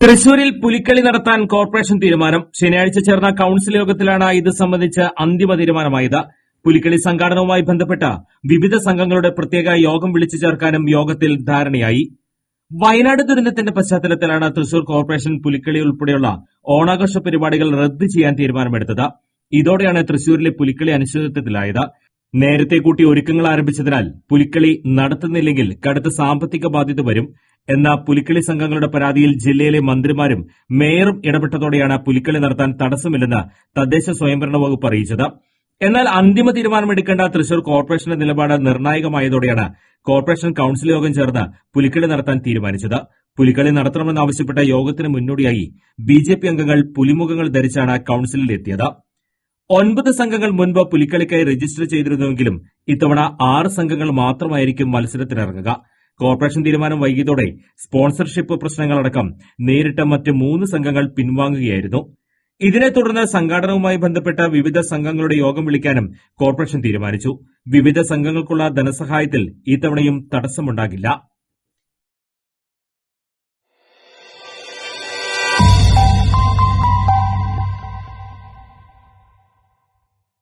തൃശൂരിൽ പുലിക്കളി നടത്താൻ കോർപ്പറേഷൻ തീരുമാനം. ശനിയാഴ്ച ചേർന്ന കൌൺസിൽ യോഗത്തിലാണ് ഇത് സംബന്ധിച്ച് അന്തിമ തീരുമാനമായത്. പുലിക്കളി സംഘാടനവുമായി ബന്ധപ്പെട്ട വിവിധ സംഘങ്ങളുടെ പ്രത്യേക യോഗം വിളിച്ചു ചേർക്കാനും യോഗത്തിൽ ധാരണയായി. വയനാട് ദുരന്തത്തിന്റെ പശ്ചാത്തലത്തിലാണ് തൃശൂർ കോർപ്പറേഷൻ പുലിക്കളി ഉൾപ്പെടെയുള്ള ഓണാഘോഷ പരിപാടികൾ റദ്ദ് ചെയ്യാൻ തീരുമാനമെടുത്തത്. ഇതോടെയാണ് തൃശൂരിലെ പുലിക്കളി അനിശ്ചിതത്വത്തിലായത് നേരത്തെ കൂട്ടി ഒരുക്കങ്ങൾ ആരംഭിച്ചതിനാൽ പുലിക്കളി നടത്തുന്നില്ലെങ്കിൽ കടുത്ത സാമ്പത്തിക ബാധ്യത വരും. എന്ന പുലിക്കളി സംഘങ്ങളുടെ പരാതിയിൽ ജില്ലയിലെ മന്ത്രിമാരും മേയറും ഇടപെട്ടതോടെയാണ് പുലിക്കളി നടത്താൻ തടസ്സമില്ലെന്ന് തദ്ദേശ സ്വയംഭരണ വകുപ്പ് അറിയിച്ചത്. എന്നാൽ അന്തിമ തീരുമാനമെടുക്കേണ്ട തൃശൂർ കോർപ്പറേഷന്റെ നിലപാട് നിർണായകമായതോടെയാണ് കോർപ്പറേഷൻ കൌൺസിൽ യോഗം ചേർന്ന് പുലിക്കളി നടത്താൻ തീരുമാനിച്ചത്. പുലിക്കളി നടത്തണമെന്നാവശ്യപ്പെട്ട യോഗത്തിന് മുന്നോടിയായി ബിജെപി അംഗങ്ങൾ പുലിമുഖങ്ങൾ ധരിച്ചാണ് കൌൺസിലിൽ എത്തിയത് ഒൻപത് സംഘങ്ങൾ മുൻപ് പുലിക്കളിക്കായി രജിസ്റ്റർ ചെയ്തിരുന്നുവെങ്കിലും ഇത്തവണ ആറ് സംഘങ്ങൾ മാത്രമായിരിക്കും മത്സരത്തിനിറങ്ങുക. കോർപ്പറേഷൻ തീരുമാനം വൈകിയതോടെ സ്പോൺസർഷിപ്പ് പ്രശ്നങ്ങളടക്കം നേരിട്ട മറ്റ് മൂന്ന് സംഘങ്ങൾ പിൻവാങ്ങുകയായിരുന്നു. ഇതിനെ തുടർന്ന് സംഘാടനവുമായി ബന്ധപ്പെട്ട വിവിധ സംഘങ്ങളുടെ യോഗം വിളിക്കാനും കോർപ്പറേഷൻ തീരുമാനിച്ചു. വിവിധ സംഘങ്ങൾക്കുള്ള ധനസഹായത്തിൽ ഇത്തവണയും തടസ്സമുണ്ടാകില്ല.